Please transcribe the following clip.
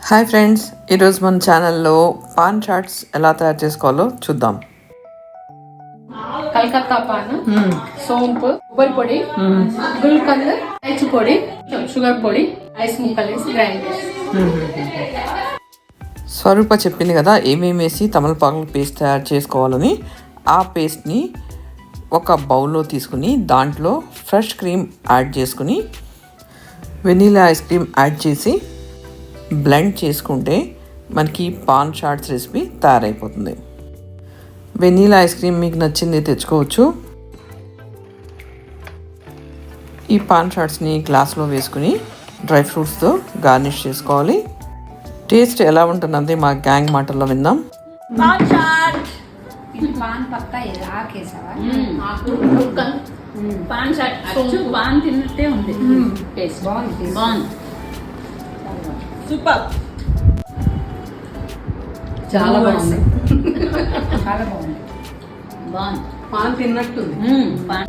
Hi friends ఈరోజు మన ఛానల్లో పాన్ చాట్స్ ఎలా తయారు చేసుకోవాలో చూద్దాం. కలకత్తా పాన్ సోంపు కొబ్బరి పొడి గుల్కంద్ ఐస్ పొడి షుగర్ పొడి ఐస్ ముక్కలు వేసి గ్రైండ్ స్వరూప చెప్పింది కదా ఏమేమి వేసి తమలపాకుల పేస్ట్ తయారు చేసుకోవాలని. ఆ పేస్ట్ని ఒక బౌల్లో తీసుకుని దాంట్లో ఫ్రెష్ క్రీమ్ యాడ్ చేసుకుని వెనీలా ఐస్ క్రీమ్ యాడ్ చేసి బ్లెండ్ చేసుకుంటే మనకి పాన్ చాట్స్ రెసిపీ తయారైపోతుంది. వెనీలా ఐస్ క్రీమ్ మీకు నచ్చింది తెచ్చుకోవచ్చు. ఈ పాన్ చాట్స్ని గ్లాస్లో వేసుకుని డ్రై ఫ్రూట్స్తో గార్నిష్ చేసుకోవాలి. టేస్ట్ ఎలా ఉంటుందంటే మా గ్యాంగ్ మాటల్లో విందాం. పాన్ పక్క ఆకేసావా పాన్ తిన్నట్టే ఉంది. టేస్ట్. బాగుంది బాగుంది. సూపర్. చాలా బాగుంది. చాలా బాగుంది. బాగుంది. పాన్ తిన్నట్టుంది. పాన్